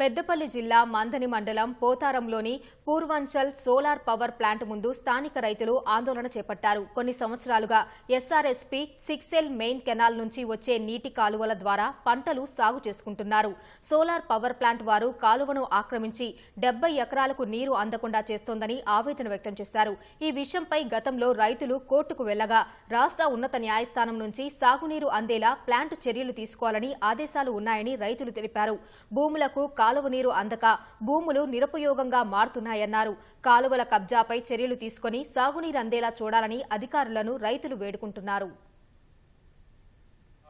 పెద్దపల్లి జిల్లా మందని మండలం పోతారంలోని పూర్వాంచల్ సోలార్ పవర్ ప్లాంట్ ముందు స్థానిక రైతులు ఆందోళన చేపట్టారు. కొన్ని సంవత్సరాలుగా ఎస్ఆర్ఎస్పీ సిక్సెల్ మెయిన్ కెనాల్ నుంచి వచ్చే నీటి కాలువల ద్వారా పంటలు సాగు చేసుకుంటున్నారు. సోలార్ పవర్ ప్లాంట్ వారు కాలువను ఆక్రమించి డెబ్బై ఎకరాలకు నీరు అందకుండా చేస్తోందని ఆవేదన వ్యక్తం చేశారు. ఈ విషయంపై గతంలో రైతులు కోర్టుకు వెళ్ళగా రాష్ట్ర ఉన్నత న్యాయస్థానం నుంచి సాగునీరు అందేలా ప్లాంట్ చర్యలు తీసుకోవాలని ఆదేశాలు ఉన్నాయని రైతులు తెలిపారు. భూములకు కాలువ నీరు అందక భూములు నిరుపయోగంగా మారుతున్నాయన్నారు. కాలువల కబ్జాపై చర్యలు తీసుకుని సాగునీరు అందేలా చూడాలని అధికారులను రైతులు వేడుకుంటున్నారు.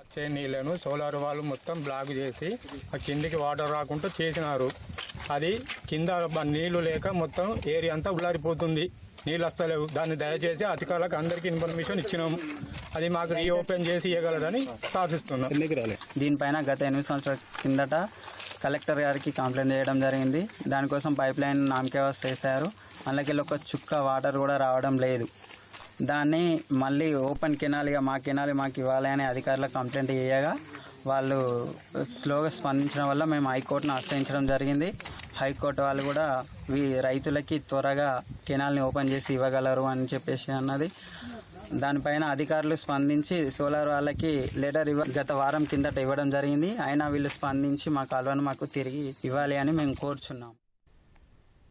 వచ్చే నీళ్ళను సోలార్ వాళ్ళు మొత్తం బ్లాక్ చేసి ఆ కిందికి వాటర్ రాకుండా చేసినారు. అది కింద నీళ్ళు లేక మొత్తం ఏరియా అంతా ఉల్లారిపోతుంది. నీళ్ళు వస్తలేవు దాన్ని దయచేసి అధికారులకు అందరికీ ఇన్ఫర్మేషన్ ఇచ్చినాము. అది మాకు రీఓపెన్ చేసి ఇవ్వగలరని ప్రార్థిస్తున్నాం. దీనిపైన గత ఎనిమిది సంవత్సరాల కిందట కలెక్టర్ గారికి కంప్లైంట్ చేయడం జరిగింది. దానికోసం పైప్ లైన్ నామకే చేశారు వేశారు అందులోకి ఒక చుక్క వాటర్ కూడా రావడం లేదు. దాన్ని మళ్ళీ ఓపెన్ కెనాల్గా మా కెనాల్ మాకు ఇవ్వాలి అని అధికారులకు కంప్లైంట్ చేయగా వాళ్ళు స్లోగా స్పందించడం వల్ల మేము హైకోర్టును ఆశ్రయించడం జరిగింది. హైకోర్టు వాళ్ళు కూడా ఈ రైతులకి త్వరగా కెనాల్ని ఓపెన్ చేసి ఇవ్వగలరు అని చెప్పేసి అన్నది. దానిపైన అధికారులు స్పందించి సోలార్ వాళ్ళకి లెటర్ ఇవ్వ గత వారం కిందట ఇవ్వడం జరిగింది. అయినా వీళ్ళు స్పందించి మా కాలువను మాకు తిరిగి ఇవ్వాలి అని మేము కోరుచున్నాం.